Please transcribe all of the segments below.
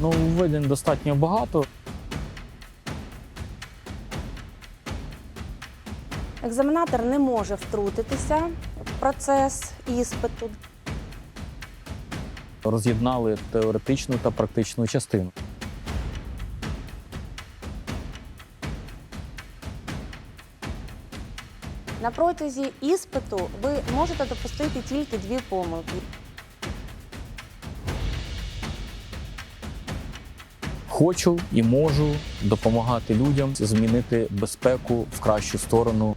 Нововведень достатньо багато. Екзаменатор не може втрутитися в процес іспиту. Роз'єднали теоретичну та практичну частину. На протязі іспиту ви можете допустити тільки дві помилки. Хочу і можу допомагати людям змінити безпеку в кращу сторону.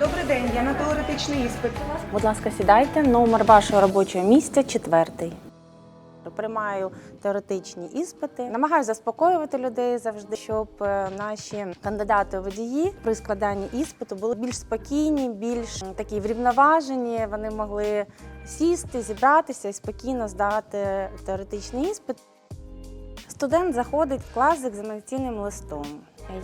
Добрий день, я на теоретичний іспит. Будь ласка, сідайте. Номер вашого робочого місця четвертий. Приймаю теоретичні іспити, намагаюся заспокоювати людей завжди, щоб е, наші кандидати водії при складанні іспиту були більш спокійні, більш такі врівноважені. Вони могли сісти, зібратися і спокійно здати теоретичний іспит. Студент заходить в клас з екзаменаційним листом.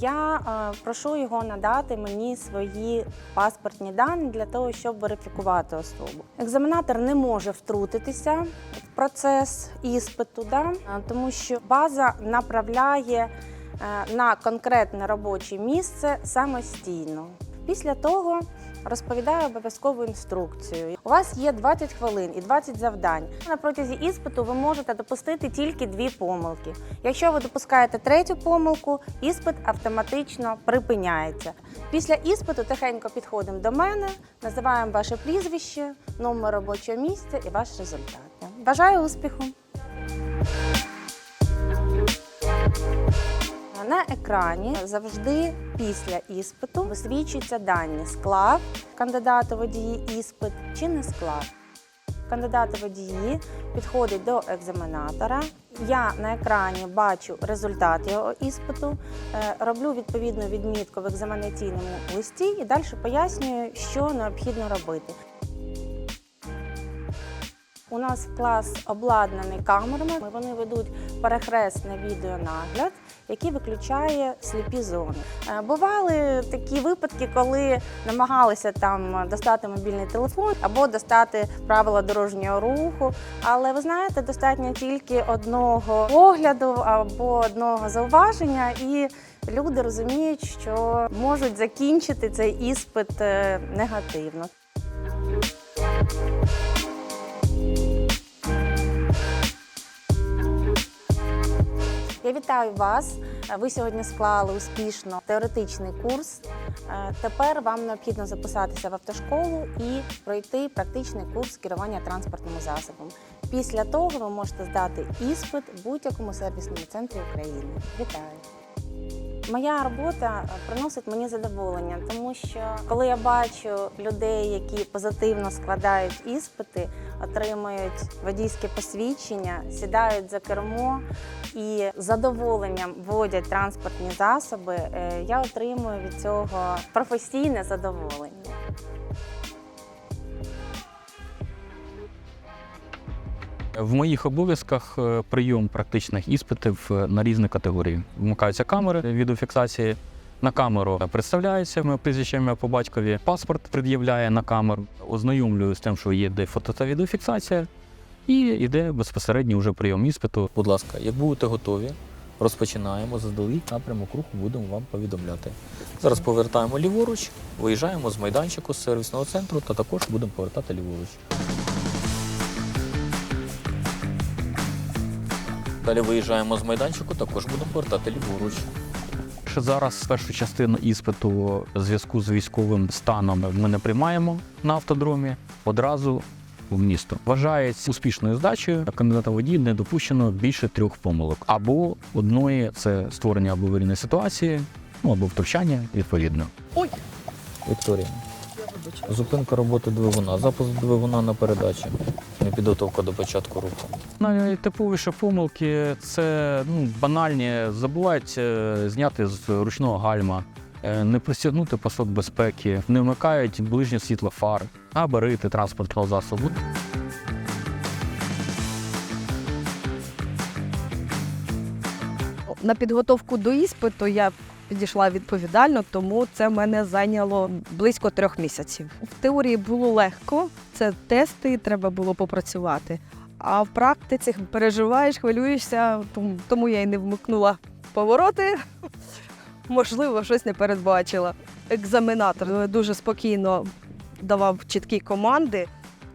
Я е, прошу його надати мені свої паспортні дані для того, щоб верифікувати особу. Екзаменатор не може втрутитися в процес іспиту, да? е, тому що база направляє е, на конкретне робоче місце самостійно. Після того розповідаю обов'язкову інструкцію. У вас є 20 хвилин і 20 завдань. На протязі іспиту ви можете допустити тільки дві помилки. Якщо ви допускаєте третю помилку, іспит автоматично припиняється. Після іспиту тихенько підходимо до мене, називаємо ваше прізвище, номер робочого місця і ваш результат. Бажаю успіху! На екрані завжди після іспиту висвічуються дані склав кандидата водії іспит чи не склав. Кандидат водії підходить до екзаменатора. Я на екрані бачу результат його іспиту, е, роблю відповідну відмітку в екзаменаційному листі і далі пояснюю, що необхідно робити. У нас клас обладнаний камерами. Вони ведуть перехресний відеонагляд, який виключає сліпі зони. Е, Бували такі випадки, коли намагалися там достати мобільний телефон або достати правила дорожнього руху. Але ви знаєте, достатньо тільки одного погляду або одного зауваження, і люди розуміють, що можуть закінчити цей іспит е, негативно. Я вітаю вас. Ви сьогодні склали успішно теоретичний курс. Е, Тепер вам необхідно записатися в автошколу і пройти практичний курс керування транспортним засобом. Після того ви можете здати іспит в будь-якому сервісному центрі України. Вітаю! Моя робота приносить мені задоволення, тому що коли я бачу людей, які позитивно складають іспити, отримують водійське посвідчення, сідають за кермо і з задоволенням водять транспортні засоби, е, я отримую від цього професійне задоволення. В моїх обов'язках е, прийом практичних іспитів е, на різні категорії. Вмикаються камери відеофіксації. На камеру представляється моє прізвище ім'я по батькові. Паспорт пред'являє на камеру. Ознайомлюю з тим, що є де фото та відеофіксація, і йде безпосередньо вже прийом іспиту. Будь ласка, як будете готові, розпочинаємо заздалегідь напрямок руху, будемо вам повідомляти. Зараз повертаємо ліворуч, виїжджаємо з майданчику з сервісного центру та також будемо повертати ліворуч. Далі виїжджаємо з майданчику, також будемо повертати ліворуч. Ще зараз першу частину іспиту в зв'язку з військовим станом ми не приймаємо на автодромі одразу в місто. Вважається успішною здачею кандидата водій не допущено більше трьох помилок. Або одної це створення або аварійної ситуації, ну або втручання відповідно. Ой! Вікторія. Зупинка роботи двигуна, запуск двигуна на передачі, підготовка до початку руху. Найтиповіші помилки це ну, банальні, забувають е, зняти з ручного гальма, е, не пристягнути пасок безпеки, не вмикають ближнє світло фар, габарити транспортного засобу. На підготовку до іспиту я підійшла відповідально, тому це мене зайняло близько трьох місяців. В теорії було легко, це тести, треба було попрацювати. А в практиці переживаєш, хвилюєшся, тому, я й не вмикнула повороти. Можливо, щось не передбачила. Екзаменатор дуже спокійно давав чіткі команди,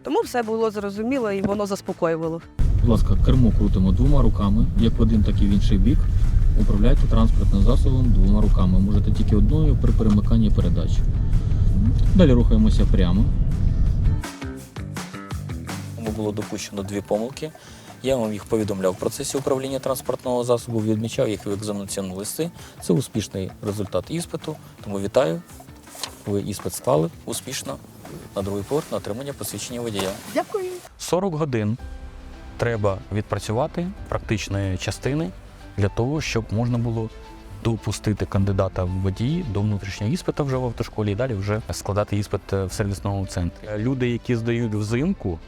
тому все було зрозуміло і воно заспокоювало. Будь ласка, кермо крутимо двома руками, як в один, так і в інший бік. Управляйте транспортним засобом двома руками. Можете тільки одною при перемиканні передач. Далі рухаємося прямо. Було допущено дві помилки. Я вам їх повідомляв в процесі управління транспортного засобу, відмічав їх в екзаменаційному листи. Це успішний результат іспиту. Тому вітаю. Ви іспит склали успішно на другий поверх на отримання посвідчення водія. Дякую. 40 годин треба відпрацювати практичної частини для того, щоб можна було допустити кандидата в водії до внутрішнього іспиту вже в автошколі і далі вже складати іспит в сервісному центрі. Люди, які здають взимку,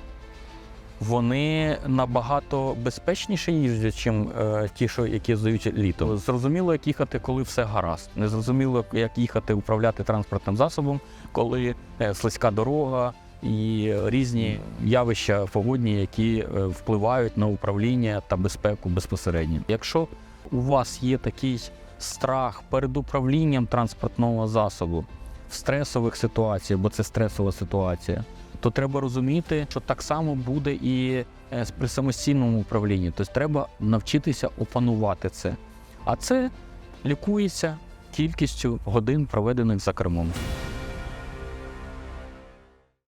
вони набагато безпечніше їздять, чим е, ті, що які здають літом. Зрозуміло, як їхати, коли все гаразд. Незрозуміло, як їхати, управляти транспортним засобом, коли е, слизька дорога і різні явища погодні, які е, впливають на управління та безпеку безпосередньо. Якщо у вас є такий страх перед управлінням транспортного засобу в стресових ситуаціях, бо це стресова ситуація, то треба розуміти, що так само буде і е, при самостійному управлінні. Тобто треба навчитися опанувати це. А це лікується кількістю годин, проведених за кермом.